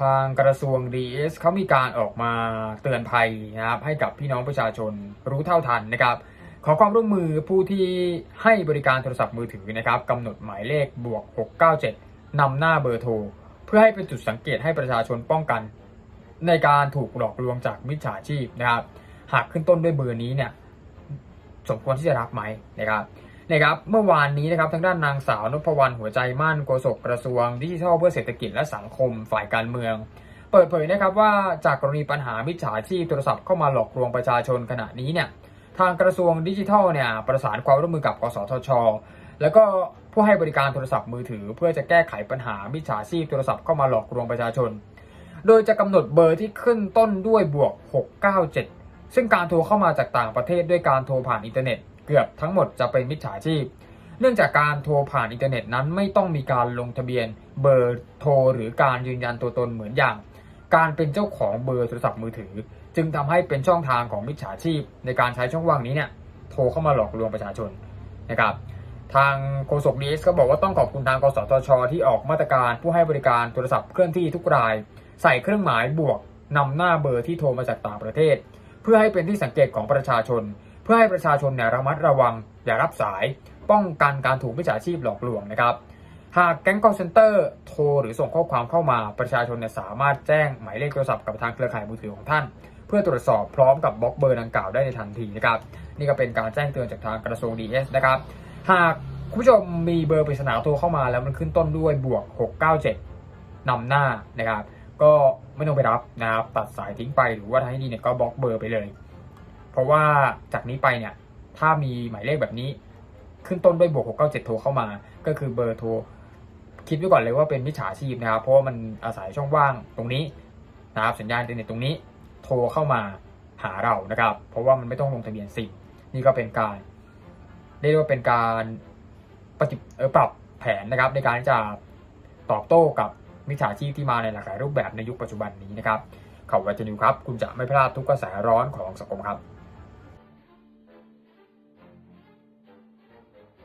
ทางกระทรวง DS เขามีการออกมาเตือนภัยนะครับให้กับพี่น้องประชาชนรู้เท่าทันนะครับ ขอความร่วมมือผู้ที่ให้บริการโทรศัพท์มือถือนะครับกำหนดหมายเลขบวก 697 นำหน้าเบอร์โทร เพื่อให้เป็นจุดสังเกตให้ประชาชนป้องกัน ในการถูกหลอกลวงจากมิจฉาชีพนะครับ หากขึ้นต้นด้วยเบอร์นี้เนี่ยสมควรที่จะรับไหมนะครับ นะครับเมื่อวานนี้นะครับทางด้านนางสาวนพวรรณหัวใจมั่นโฆษกกระทรวงดิจิทัลเพื่อเศรษฐกิจและสังคมฝ่ายการเมือง เปิดเผยนะครับว่าจากกรณีปัญหามิจฉาชีพโทรศัพท์เข้ามาหลอกลวงประชาชนขณะนี้เนี่ยทางกระทรวงดิจิทัลเนี่ยประสานความร่วมมือกับกสทช แล้วก็ผู้ให้บริการโทรศัพท์มือถือ เพื่อจะแก้ไขปัญหามิจฉาชีพโทรศัพท์เข้ามาหลอกลวงประชาชน โดยจะกำหนดเบอร์ที่ขึ้นต้นด้วยบวก 697 ซึ่งการโทรเข้ามาจากต่างประเทศด้วยการโทรผ่านอินเทอร์เน็ต เกือบทั้งหมดจะเป็นมิจฉาชีพ เนื่องจากการโทรผ่านอินเทอร์เน็ตนั้นไม่ต้องมีการลงทะเบียนเบอร์โทรหรือการยืนยันตัวตนเหมือนอย่าง การเป็นเจ้าของเบอร์โทรศัพท์มือถือ จึงทำให้เป็นช่องทางของมิจฉาชีพ ในการใช้ช่องว่างนี้เนี่ยโทรเข้ามาหลอกลวงประชาชนนะครับทางโฆษกดีเอสก็บอกว่าต้องขอบคุณทางกสทช ที่ออกมาตรการผู้ให้บริการโทรศัพท์เคลื่อนที่ทุกราย ใส่เครื่องหมายบวกนำหน้าเบอร์ที่โทรมาจากต่างประเทศ เพื่อให้เป็นที่สังเกตของประชาชน เพื่อให้ประชาชนเนี่ยระมัดระวังอย่ารับสาย ป้องกันการถูกมิจฉาชีพหลอกลวงนะครับ หากแก๊ง call center โทรหรือส่งข้อความเข้ามาประชาชนเนี่ยสามารถแจ้งหมายเลขโทรศัพท์กับทางเครือข่ายมือถือของท่าน เพื่อตรวจสอบพร้อมกับบล็อกเบอร์ดังกล่าวได้ในทันทีนะครับนี่ก็เป็นการแจ้งเตือนจากทางกระทรวงดีเอสนะครับหากคุณผู้ชมมีเบอร์ปริศนาโทรเข้ามาแล้วมันขึ้นต้นด้วยบวก 697นำหน้านะครับ ก็ไม่ต้องไปรับนะครับ ตัดสายทิ้งไปหรือว่าถ้าให้ดีเนี่ยก็บล็อกเบอร์ไปเลย เพราะว่าจากนี้ไปเนี่ย ถ้ามีหมายเลขแบบนี้ ขึ้นต้นด้วยบวก 697 โทรเข้ามา ก็คือเบอร์โทร คิดไว้ก่อนเลยว่าเป็นมิจฉาชีพนะครับ เพราะว่ามันอาศัยช่องว่างตรงนี้นะครับสัญญาณอินเทอร์เน็ตตรงนี้ โทรเข้ามาหาเรานะครับ เพราะว่ามันไม่ต้องลงทะเบียนซิมนี่ก็เป็นการเรียกว่าเป็นการปฏิเออปรับแผนนะครับ ในการจะตอบโต้กับมิจฉาชีพที่มาในหลากหลายรูปแบบในยุคปัจจุบันนี้นะครับข่าววัจนิวครับ คุณจะไม่พลาดทุกกระแสร้อนของสังคมครับ